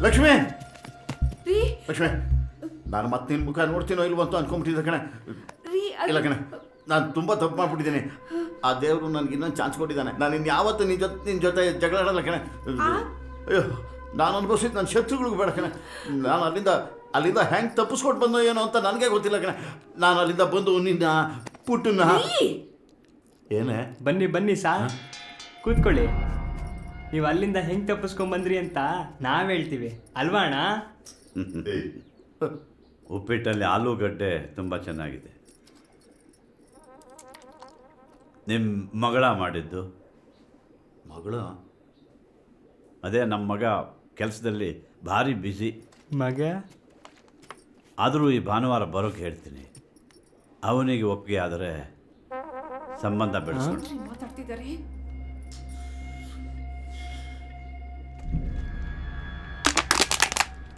ಲಕ್ಷ್ಮಿ! ರೀ? ಲಕ್ಷ್ಮಿ ನಾನು ಮತ್ತೆ ನಿನ್ನ ಮುಖ ನೋಡ್ತೀನೋ ಇಲ್ವೋ ಅಂತ ಅನ್ಕೊಂಬಿಟ್ಟಿದ್ದೆ ಕಣೆ. ರೀ ಅದು- ಇಲ್ಲ ಕಣೆ ನಾನು ತುಂಬ ತಪ್ಪು ಮಾಡ್ಬಿಟ್ಟಿದ್ದೀನಿ. ಆ ದೇವರು ನನಗೆ ಇನ್ನೊಂದು ಚಾನ್ಸ್ ಕೊಟ್ಟಿದ್ದಾನೆ. ನಾನು ಇನ್ನು ಯಾವತ್ತು ನಿನ್ನ ಜೊತೆ ನಿನ್ನ ಜೊತೆ ಜಗಳ ಆಡಲ್ಲ ಕಣೆ. ಅಯ್ಯೋ ನಾನು ಅನುಭವಿಸಿದ್ದು ನನ್ನ ಶತ್ರುಗಳಿಗೂ ಬೇಡ ಕಣೆ. ನಾನು ಅಲ್ಲಿಂದ ಅಲ್ಲಿಂದ ಹೆಂಗೆ ತಪ್ಪಿಸ್ಕೊಂಡು ಬಂದೋ ಏನೋ ಅಂತ ನನಗೆ ಗೊತ್ತಿಲ್ಲ ಕಣೆ. ನಾನು ಅಲ್ಲಿಂದ ಬಂದು ನಿನ್ನ ಪುಟ್ಟನ್ನ ರೀ? ಏನೇ? ಬನ್ನಿ ಬನ್ನಿ ಸಾ. ಕೂತ್ಕೊಳ್ಳಿ. ನೀವು ಅಲ್ಲಿಂದ ಹೆಂಗೆ ತಪ್ಪಿಸ್ಕೊಂಬಂದ್ರಿ ಅಂತ ನಾವು ಹೇಳ್ತೀವಿ. ಅಲ್ವಾ ಅಣ್ಣ? ಉಪ್ಪಿಟ್ಟಲ್ಲಿ ಆಲೂಗಡ್ಡೆ ತುಂಬ ಚೆನ್ನಾಗಿದೆ. ನಿಮ್ಮ ಮಗಳ ಮಾಡಿದ್ದು? ಮಗಳ? ಅದೇ ನಮ್ಮ ಮಗ ಕೆಲಸದಲ್ಲಿ ಭಾರಿ ಬ್ಯುಸಿ ಮಗ? ಆದರೂ ಈ ಭಾನುವಾರ ಬರೋಕೆ ಹೇಳ್ತೀನಿ. ಅವನಿಗೆ ಒಪ್ಪಿಗೆ ಆದರೆ ಸಂಬಂಧ ಬೆಳೆಸ್ಕೊಂಡು ಮಾತಾಡ್ತಿದ್ದಾರೆ?